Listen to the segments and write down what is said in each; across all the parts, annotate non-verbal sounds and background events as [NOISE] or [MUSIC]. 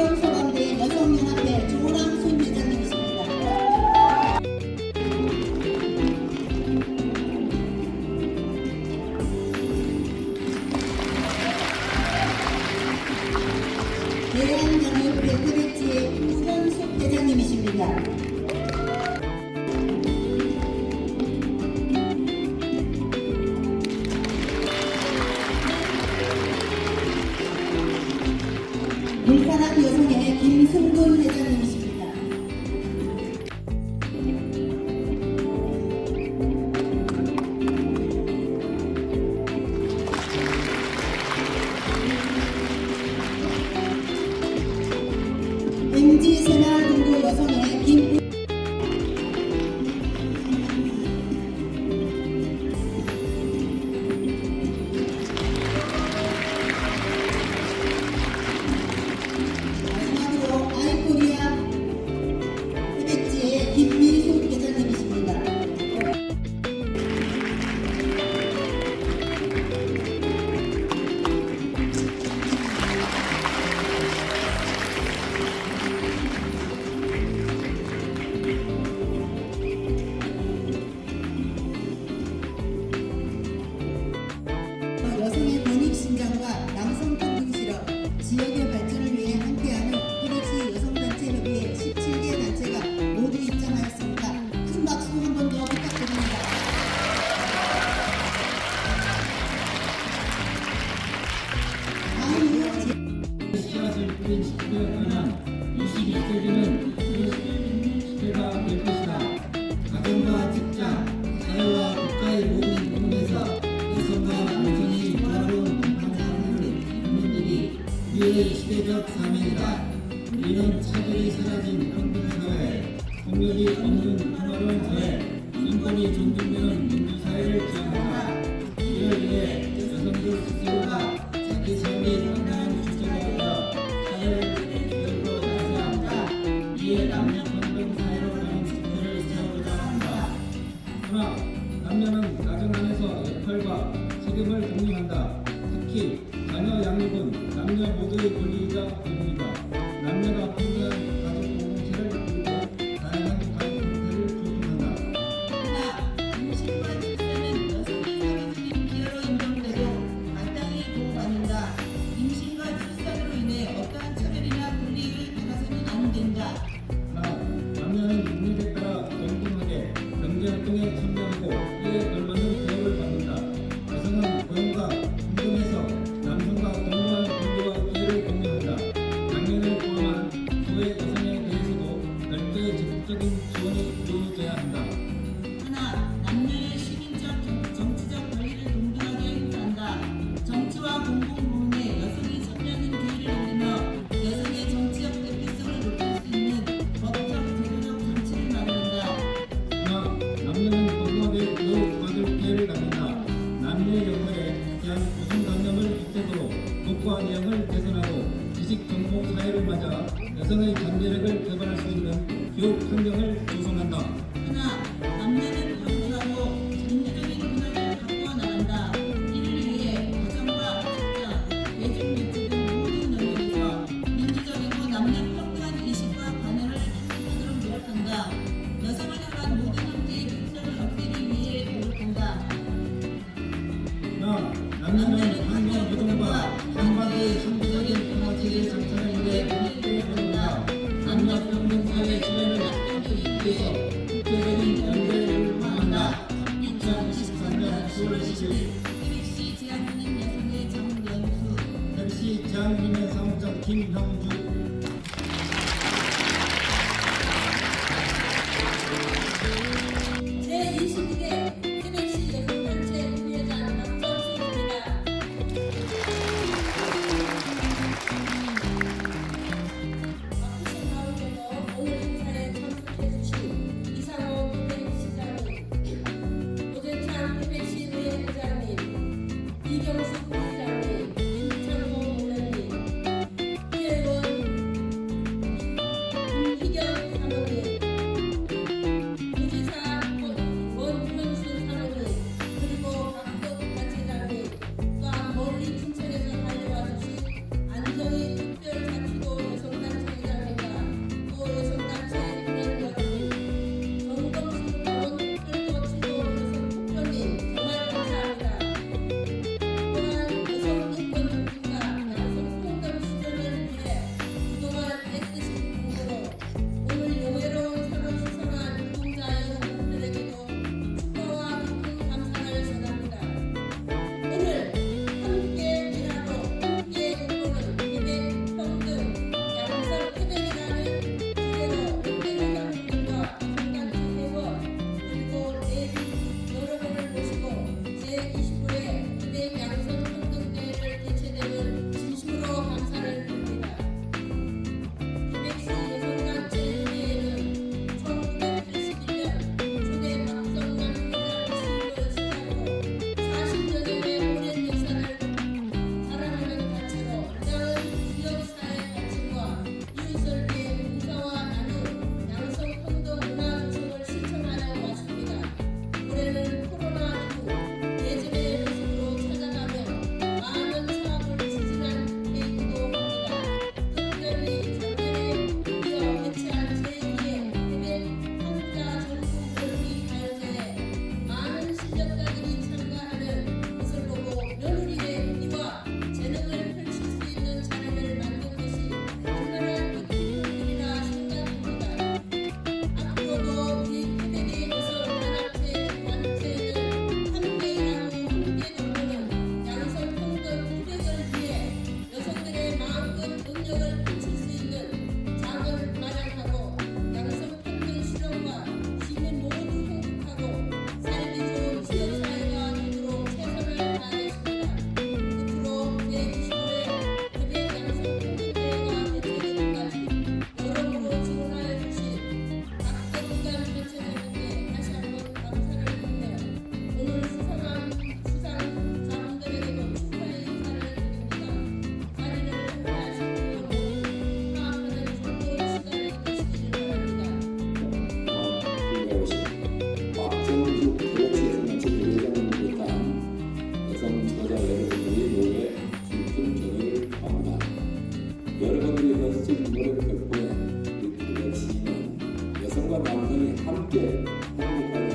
Thank you. 이거를 겪고 이렇게 지지는 여성과 남성이 함께 행복하게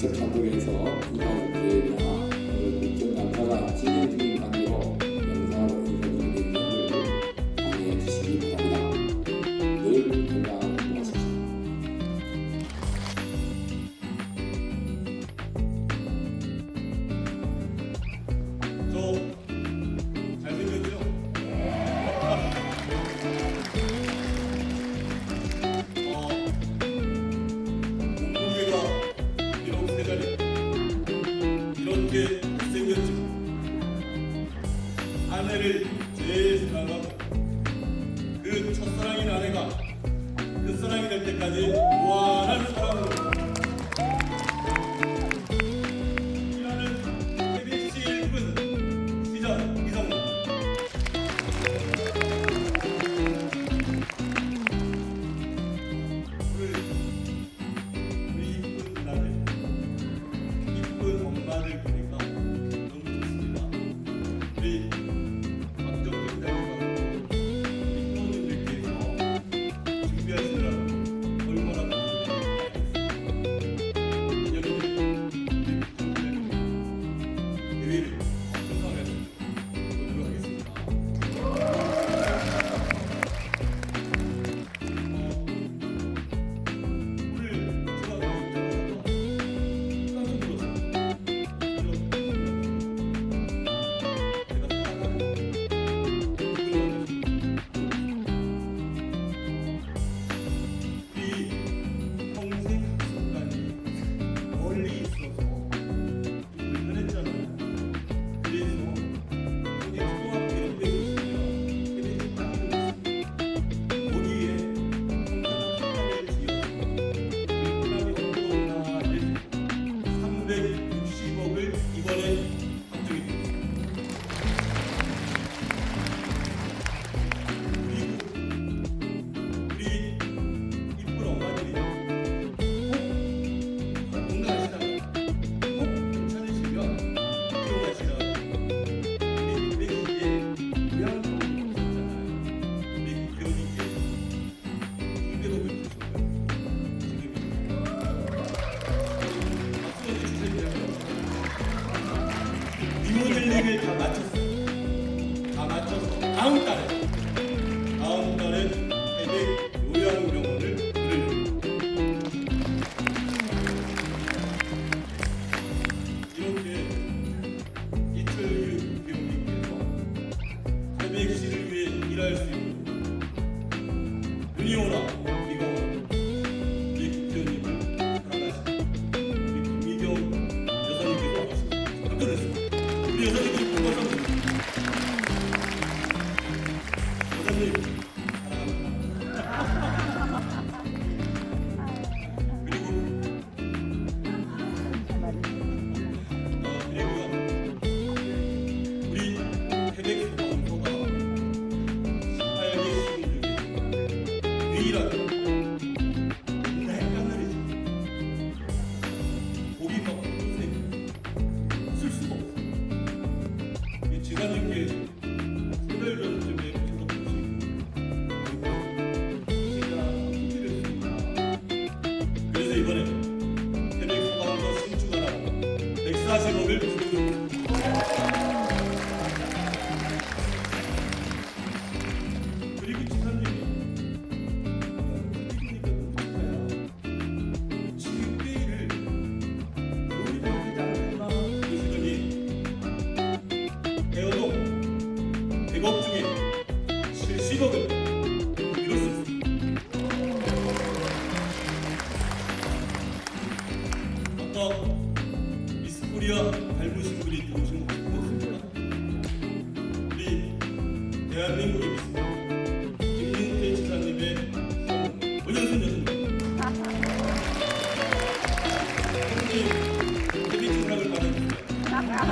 직접 참석해서 인사 Mm-hmm. [LAUGHS] thank you.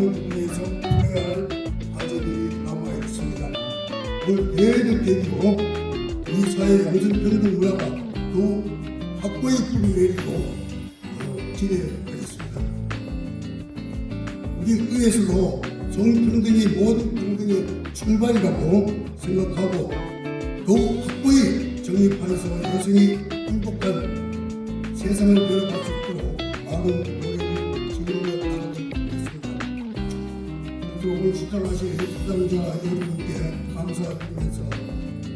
나눔을 위해서 해야 할 과제들이 남아 있습니다. 그 대회를 계기로 우리 사회의 모든 평등 문화가 또 확고히 뿌리 내리고 진행하겠습니다. 어, 우리 의회에서도 성평등이 모든 평등의 출발이라고 생각하고 더욱 확고히 정립하여서 여성이 행복한 세상을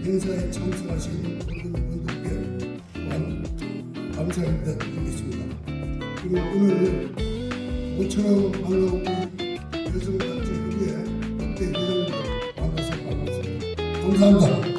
행사에 참석하신 모든 분들께 또한 감사 인사 드리겠습니다. 그리고 오늘 모처럼 반가운 여성단체 협의회 국대 회장님 만나서 반갑습니다. 감사합니다.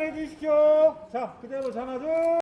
전해주시죠. 자, 그대로 전화 줘.